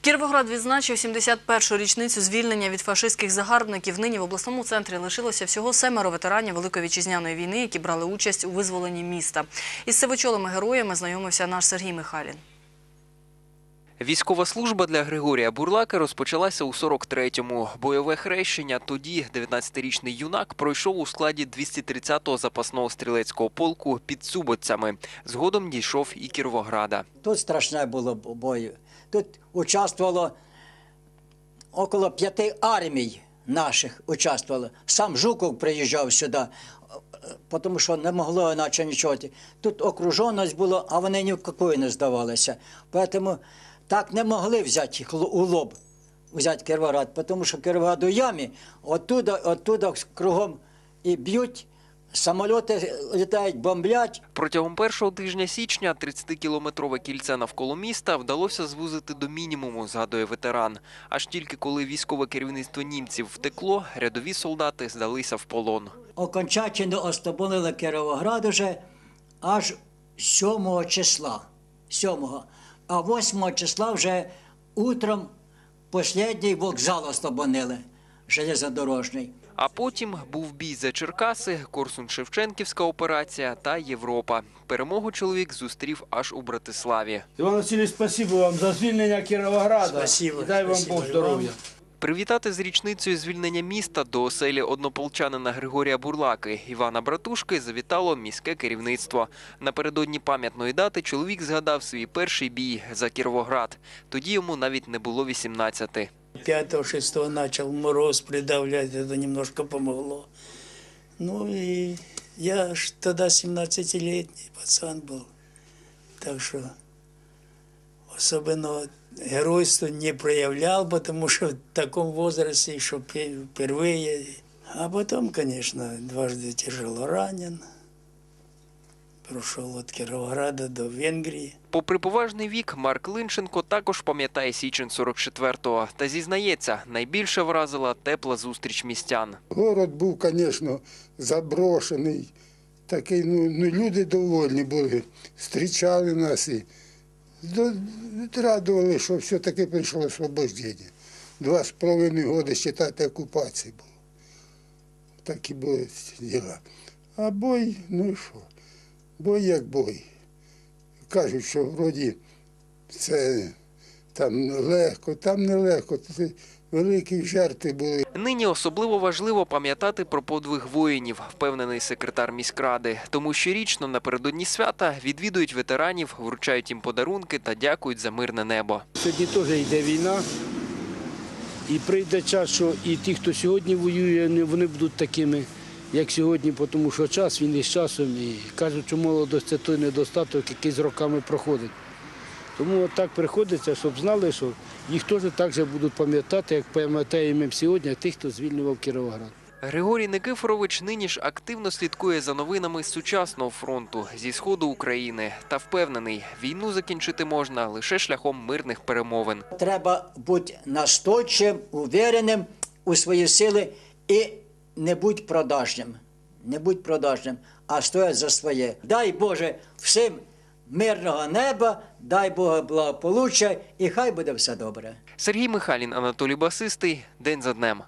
Кіровоград відзначив 71-шу річницю звільнення від фашистських загарбників. Нині в обласному центрі лишилося всього семеро ветеранів Великої вітчизняної війни, які брали участь у визволенні міста. Із сивочолими героями знайомився наш Сергій Михайлін. Військова служба для Григорія Бурлака розпочалася у 43-му. Бойове хрещення тоді 19-річний юнак пройшов у складі 230-го запасного стрілецького полку під Суботцями. Згодом дійшов і Кіровограда. Тут страшне було бою. Тут участвувало около п'яти армій наших участвувало. Сам Жуков приїжджав сюди, тому що не могло іначе нічого. Тут окруженість було, а вони ні в якої не здавалися. Тому так не могли взяти у лоб, взяти Кіровоград, тому що Кіровоград у ямі, оттуда, оттуда кругом і б'ють, самоліти літають, бомблять. Протягом першого тижня січня 30-кілометрове кільце навколо міста вдалося звузити до мінімуму, згадує ветеран. Аж тільки коли військове керівництво німців втекло, рядові солдати здалися в полон. окончательно остоболили Кіровоград уже аж 7 числа. 7. А 8 числа вже утром останній вокзал остобонили, железнодорожний. А потім був бій за Черкаси, Корсун-Шевченківська операція та Європа. Перемогу чоловік зустрів аж у Братиславі. Іван Васильович, спасибо вам за звільнення Кіровограда. Спасибо, І дай вам Бог здоров'я. Привітати з річницею звільнення міста до оселі однополчанина Григорія Бурлаки Івана Братушки завітало міське керівництво. Напередодні пам'ятної дати чоловік згадав свій перший бій за Кіровоград. Тоді йому навіть не було 18. 5-6 начал мороз придавлять, это немножко помогло. Ну и я ж тогда 17-летний пацан был. Так что особенно геройства не проявлял, потому что в таком возрасте еще пе- впервые. А потом, конечно, дважды тяжело ранен. Прошел от Кировограда до Венгрии. Попри поважний вік, Марк Линченко також пам'ятає січень 44-го. Та зізнається, найбільше вразила тепла зустріч містян. Город був, звісно, заброшений. Такий, ну, ну, люди довольні були, зустрічали нас і радували, що все-таки прийшло освобождення. Два з половиною роки, вважайте, окупації було. і були діла. А бой, ну і що? Бой як бой. Кажуть, що вроді це там легко, там нелегко. Це великі жертви були. Нині особливо важливо пам'ятати про подвиг воїнів, впевнений секретар міськради. Тому щорічно напередодні свята відвідують ветеранів, вручають їм подарунки та дякують за мирне небо. Сьогодні теж йде війна. І прийде час, що і ті, хто сьогодні воює, не- вони будуть такими, як сьогодні, тому що час він із часом. І кажуть, що молодость це той недостаток, який з роками проходить. Тому от так приходиться, щоб знали, що їх теж так же будуть пам'ятати, як пам'ятаємо ми сьогодні тих, хто звільнював Кіровоград. Григорій Никифорович нині ж активно слідкує за новинами з сучасного фронту зі сходу України та впевнений, війну закінчити можна лише шляхом мирних перемовин. Треба бути настойчивим, увереним у свої сили і не будь продажним. Не будь продажним, а стоять за своє. Дай Боже всім мирного неба, дай Бога благополуччя, і хай буде все добре. Сергій Михайлін, Анатолій Басистий. День за днем.